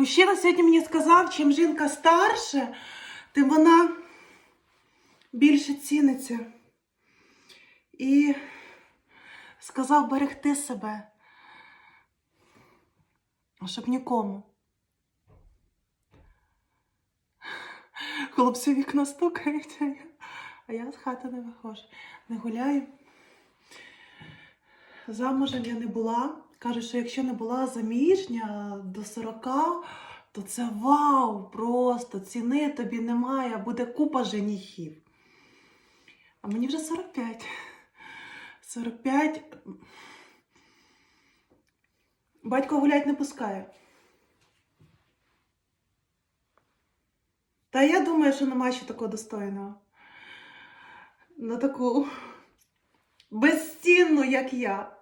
Мужчина сьогодні мені сказав, чим жінка старше, тим вона більше ціниться. І сказав берегти себе, щоб нікому. Хлопці вікна стукають, а я з хати не виходжу, не гуляю. Замужем я не була. Кажуть, що якщо не була заміжня до 40, то це вау! Просто ціни тобі немає, буде купа женіхів. А мені вже 45. 45. Батько гулять не пускає. Та я думаю, що нема ще такого достойного. На таку безцінну, як я.